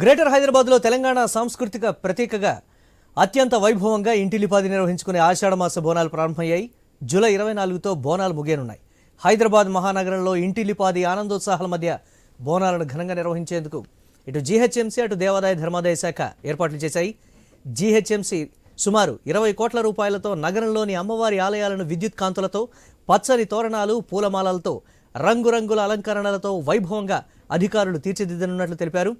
Greater హైదరాబాద్లో తెలంగాణ సాంస్కృతిక ప్రతీకగా అత్యంత వైభవంగా ఇంటిలిపాది నిర్వహించుకునే ఆషాఢమాస బోనాలు ప్రారంభమయ్యాయి. జూలై ఇరవై నాలుగుతో బోనాలు ముగియనున్నాయి. హైదరాబాద్ మహానగరంలో ఇంటిలిపాది ఆనందోత్సాహాల మధ్య బోనాలను ఘనంగా నిర్వహించేందుకు ఇటు జీహెచ్ఎంసీ అటు దేవాదాయ ధర్మాదాయ శాఖ ఏర్పాట్లు చేశాయి. జీహెచ్ఎంసీ సుమారు ఇరవై కోట్ల రూపాయలతో నగరంలోని అమ్మవారి ఆలయాలను విద్యుత్ కాంతులతో పచ్చని తోరణాలు పూలమాలలతో రంగురంగుల అలంకరణలతో వైభవంగా అధికారులు తీర్చిదిద్దనున్నట్లు తెలిపారు.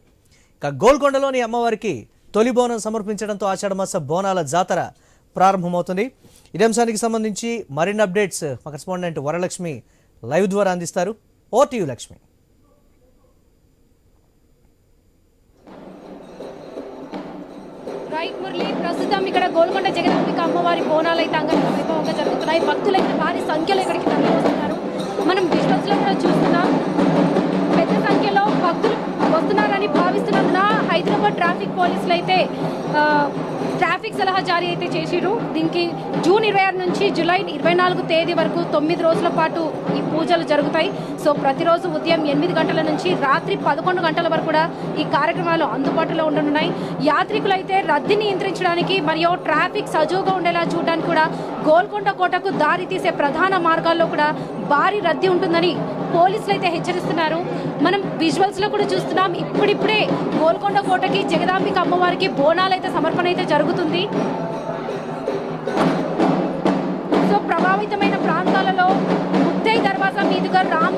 గోల్కొండలోని అమ్మవారికి తొలి బోనం సమర్పించడంతో ఆషాఢమాస బోనాల జాతర ప్రారంభమవుతుంది. ఇదే అంశానికి సంబంధించి మరిన్ని అప్డేట్స్ మా కరెస్పాండెంట్ వరలక్ష్మి లైవ్ ద్వారా అందిస్తారు. ఓ టీయు లక్ష్మి. రైట్ మురళి ప్రస్తుతం ఇక్కడ గోల్కొండ జగదాంబిక అమ్మవారి బోనాలు అయితే అంగరంగ వైభవంగా జరుగుతున్నాయి. భక్తులు అయితే భారీ సంఖ్యలో ఇక్కడికి తరలి వస్తున్నారు మనం విజువల్స్లో కూడా చూస్తున్నాం. చేస్తున్నారని భావిస్తున్నందున హైదరాబాద్ ట్రాఫిక్ పోలీసులు అయితే ట్రాఫిక్ సలహా జారీ అయితే చేసిరు దీనికి జూన్ ఇరవై ఆరు నుంచి జూలై ఇరవై నాలుగు తేదీ వరకు తొమ్మిది రోజుల పాటు ఈ పూజలు జరుగుతాయి. సో ప్రతిరోజు ఉదయం ఎనిమిది గంటల నుంచి రాత్రి పదకొండు గంటల వరకు కూడా ఈ కార్యక్రమాలు అందుబాటులో ఉండనున్నాయి. యాత్రికులైతే రద్దీని నియంత్రించడానికి మరియు ట్రాఫిక్ సజావుగా ఉండేలా చూడడానికి కూడా గోల్కొండ కోటకు దారి తీసే ప్రధాన మార్గాల్లో కూడా భారీ రద్దీ ఉంటుందని పోలీసులు అయితే హెచ్చరిస్తున్నారు. మనం విజువల్స్లో కూడా చూస్తున్నాం. ఇప్పుడిప్పుడే గోల్కొండ కోటకి జగదాంబిక అమ్మవారికి బోనాలు అయితే సమర్పణ అయితే జరుగుతుంది. సో ప్రభావితమైన ప్రాంతాలలో ముత్తై దర్వాజా మీదుగా రామ్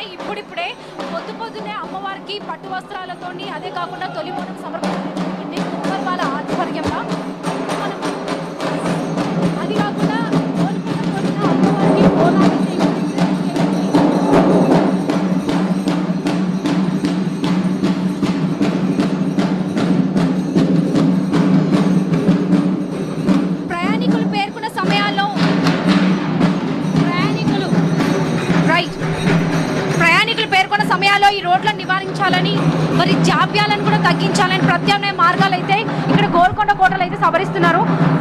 అంటే ఇప్పుడిప్పుడే పొద్దు పొద్దునే అమ్మవారికి పట్టు వస్త్రాలతోని అదే కాకుండా తొలి బోనం సమర్పించడం జరిగింది వాళ్ళ ఆధ్వర్యంలో సమయాల్లో ఈ రోడ్లను నివారించాలని మరి జాప్యాలను కూడా తగ్గించాలని ప్రత్యామ్నాయ మార్గాలు అయితే ఇక్కడ గోల్కొండ కోటలు అయితే సవరిస్తున్నారు.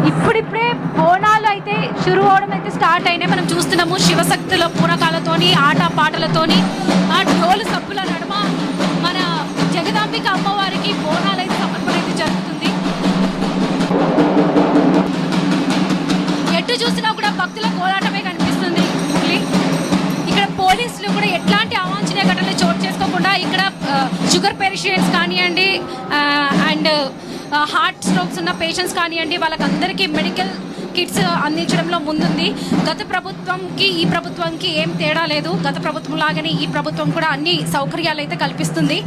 ఇప్పుడిప్పుడే బోనాలు అయితే షురు అవడం అయితే స్టార్ట్ అయినాయి. మనం చూస్తున్నాము శివశక్తుల పూనకాలతోని ఆట పాటలతోని ఆ డోలు సబ్బుల నడుమ మన జగదాంబిక అమ్మవారికి బోనాలు అయితే సమర్పణ అయితే జరుగుతుంది. అండ్ హార్ట్ స్ట్రోక్స్ ఉన్న పేషెంట్స్ కానివ్వండి వాళ్ళకందరికీ మెడికల్ కిట్స్ uh, అందించడంలో ముందుంది. గత ప్రభుత్వంకి ఈ ప్రభుత్వంకి ఏం తేడా లేదు. గత ప్రభుత్వం లాగానే ఈ ప్రభుత్వం కూడా అన్ని సౌకర్యాలు అయితే కల్పిస్తుంది.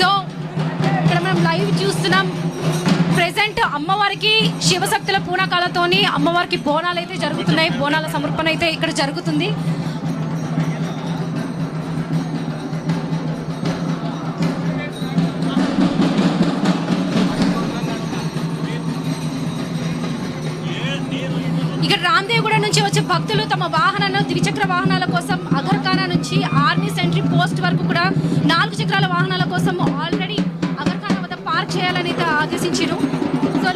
సో ఇక్కడ మనం లైవ్ చూస్తున్నాం. ప్రెసెంట్ అమ్మవారికి శివశక్తుల పూనకాలతోని అమ్మవారికి బోనాలు అయితే జరుగుతున్నాయి. బోనాల సమర్పణ అయితే ఇక్కడ జరుగుతుంది. వచ్చే భక్తులు తమ వాహనాలను ద్విచక్ర వాహనాల కోసం అగర్ఖానా నుంచి ఆర్మీ సెంట్రీ పోస్ట్ వరకు కూడా నాలుగు చక్రాల వాహనాల కోసం ఆల్రెడీ అగర్ఖానా వద్ద పార్క్ చేయాలని ఆదేశించారు. So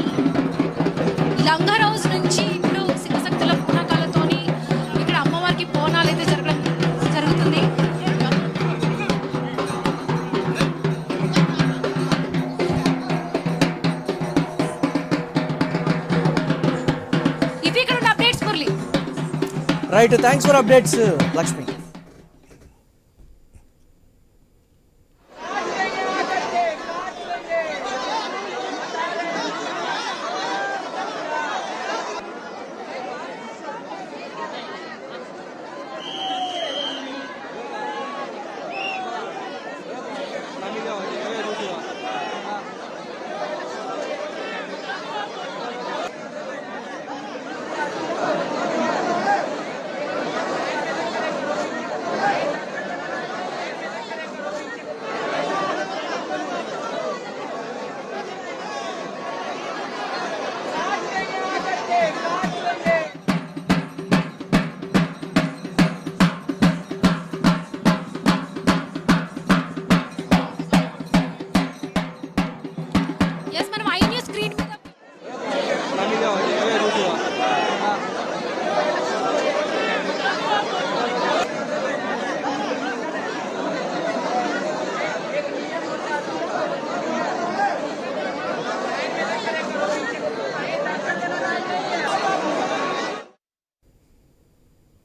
లంగారో right thanks for updates Lakshmi